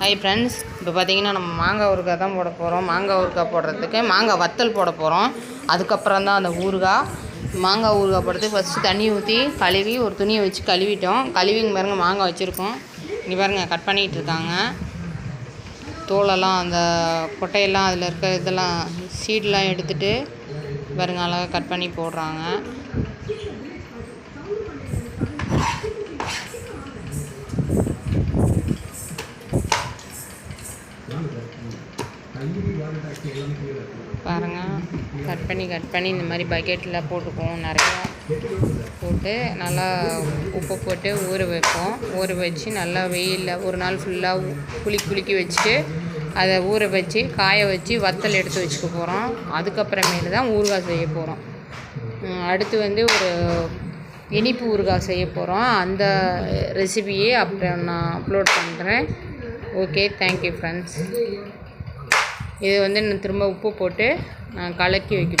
Hi friends இப்போ பார்த்தீங்கன்னா நம்ம மாங்காய் ஊறுகாய் தான் போட போகிறோம் மாங்காய் ஊறுகாய் போடுறதுக்கு மாங்காய் வத்தல் போட போகிறோம் அதுக்கப்புறம் தான் அந்த ஊறுகாய். மாங்காய் ஊறுகாய் போடுறதுக்கு ஃபஸ்ட்டு தண்ணி ஊற்றி கழுவி ஒரு துணியை வச்சு கழுவிட்டோம். கழுவி இங்கே பாருங்க மாங்காய் வச்சுருக்கோம். இங்கே பாருங்க கட் பண்ணிகிட்டு இருக்காங்க. தோலெல்லாம் அந்த கொட்டையெல்லாம் அதில் இருக்க இதெல்லாம் சீடெலாம் எடுத்துட்டு பாருங்க அழகாக கட் பண்ணி போடுறாங்க. பாருங்க கட் பண்ணி கட் பண்ணி இந்த மாதிரி பக்கெட்டில் போட்டுக்குவோம் நிறையா. போட்டு நல்லா உப்பு போட்டு ஊற வைப்போம். ஊற வச்சு நல்லா வெயிலில் ஒரு நாள் ஃபுல்லாக குளி குலுக்கி வச்சுட்டு அதை ஊற வச்சு காய வச்சு வத்தல் எடுத்து வச்சுக்க போகிறோம் அதுக்கப்புறமேலு தான் ஊறுகாய் செய்ய போகிறோம் அடுத்து வந்து ஒரு இனிப்பு ஊறுகாய் செய்ய போகிறோம் அந்த ரெசிபியே அப்புறம் நான் அப்லோட் பண்ணுறேன் ஓகே தேங்க்யூ ஃப்ரெண்ட்ஸ் இது வந்து நான் திரும்ப உப்பு போட்டு நான் கலக்கி வைக்க